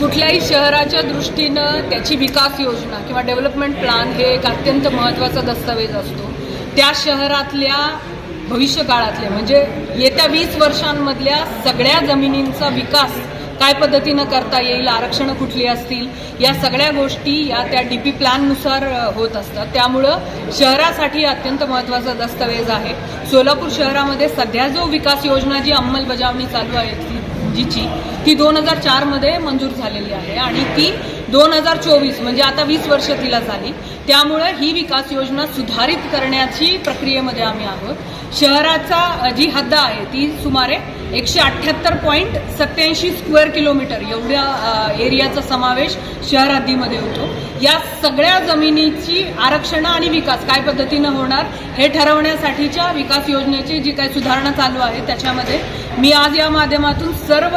कुठल्याही शहराच्या दृष्टीनं त्याची विकास योजना किंवा डेव्हलपमेंट प्लॅन हे एक अत्यंत महत्त्वाचा दस्तावेज असतो. त्या शहरातल्या भविष्यकाळातले म्हणजे येत्या वीस वर्षांमधल्या सगळ्या जमिनींचा विकास काय पद्धतीनं करता येईल आरक्षणं कुठली असतील या सगळ्या गोष्टी या त्या डी पी प्लॅननुसार होत असतात. त्यामुळं शहरासाठी अत्यंत महत्त्वाचा दस्तावेज आहे. सोलापूर शहरामध्ये सध्या जो विकास योजना जी अंमलबजावणी चालू आहे जी जीची ती दोन हजार चारमध्ये मंजूर झालेली आहे आणि ती दोन हजार चोवीस म्हणजे आता वीस वर्ष तिला झाली. त्यामुळे ही विकास योजना सुधारित करण्याची प्रक्रियेमध्ये आम्ही आहोत. शहराचा जी हद्द आहे ती सुमारे एकशे अठ्ठ्याहत्तर पॉईंट सत्याऐंशी स्क्वेअर किलोमीटर एवढ्या एरियाचा समावेश शहर हद्दीमध्ये होतो. या सगळ्या जमिनीची आरक्षणं आणि विकास काय पद्धतीनं होणार हे ठरवण्यासाठीच्या विकास योजनेची जी काही सुधारणा चालू आहे त्याच्यामध्ये मी आज या माध्यमातून सर्व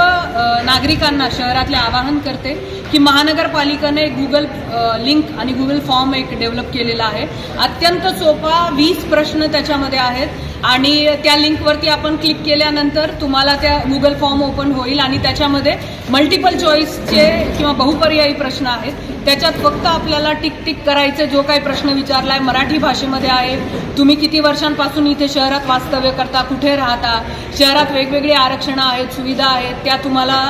नागरिकांना शहरातले आवाहन करते की महानगरपालिकेने गुगल लिंक आणि गुगल फॉर्म एक डेव्हलप केलेला आहे. अत्यंत सोपा वीस प्रश्न त्याच्यामध्ये आहेत आणि त्या लिंकवरती आपण क्लिक केल्यानंतर तुम्हाला त्या गुगल फॉर्म ओपन होईल आणि त्याच्यामध्ये मल्टिपल चॉईसचे किंवा बहुपर्यायी प्रश्न आहेत. त्याच्यात फक्त आपल्याला टिक टिक करायचे जो काही प्रश्न विचारलाय मराठी भाषेमध्ये आहे. तुम्ही किती वर्षांपासून इथे शहरात वास्तव्य करता कुठे राहता? शहरात वेगवेगळे आरक्षणं आहेत सुविधा आहेत त्या तुम्हाला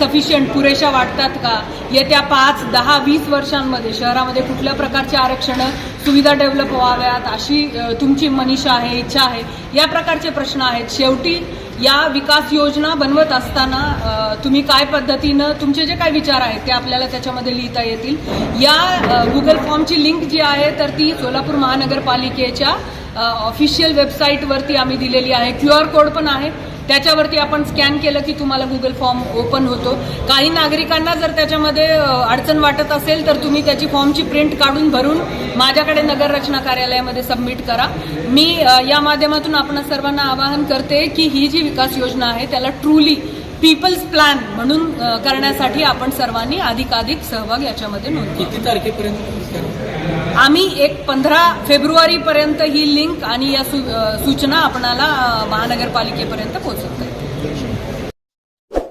सफिशियंट पुरेशा वाटतात का? येत्या पाच दहा वीस वर्षांमध्ये शहरामध्ये कुठल्या प्रकारची आरक्षणं सुविधा डेव्हलप व्हाव्यात अशी तुमची मनीषा आहे इच्छा आहे या प्रकारचे प्रश्न आहेत. शेवटी या विकास योजना बनवत असताना तुम्ही काय पद्धतीनं तुमचे जे काय विचार आहेत ते आपल्याला त्याच्यामध्ये लिहिता येतील. या गुगल फॉर्मची लिंक जी आहे तर ती सोलापूर महानगरपालिकेच्या ऑफिशियल वेबसाईटवरती आम्ही दिलेली आहे. क्यू आर कोड पण आहे. त्याच्यावरती आपण स्कॅन केलं की तुम्हाला गुगल फॉर्म ओपन होतो. काही नागरिकांना जर त्याच्यामध्ये अडचण वाटत असेल तर तुम्ही त्याची फॉर्मची प्रिंट काढून भरून माझ्याकडे नगर रचना कार्यालयामध्ये सबमिट करा. मी या माध्यमातून आपण सर्वांना आवाहन करते की ही जी विकास योजना आहे त्याला ट्रूली पीपल्स प्लॅन म्हणून करण्यासाठी आपण सर्वांनी अधिकाधिक सहभाग याच्यामध्ये नोंद किती तारखेपर्यंत आम्ही एक पंधरा फेब्रुवारीपर्यंत ही लिंक आणि या सूचना आपणाला महानगरपालिकेपर्यंत पोहोचवता येतील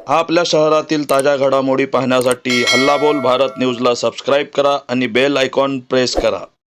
आपल्या शहरातील ताज्या घडामोडी पाहण्यासाठी हल्लाबोल भारत न्यूजला सबस्क्राईब करा आणि बेल आयकॉन प्रेस करा.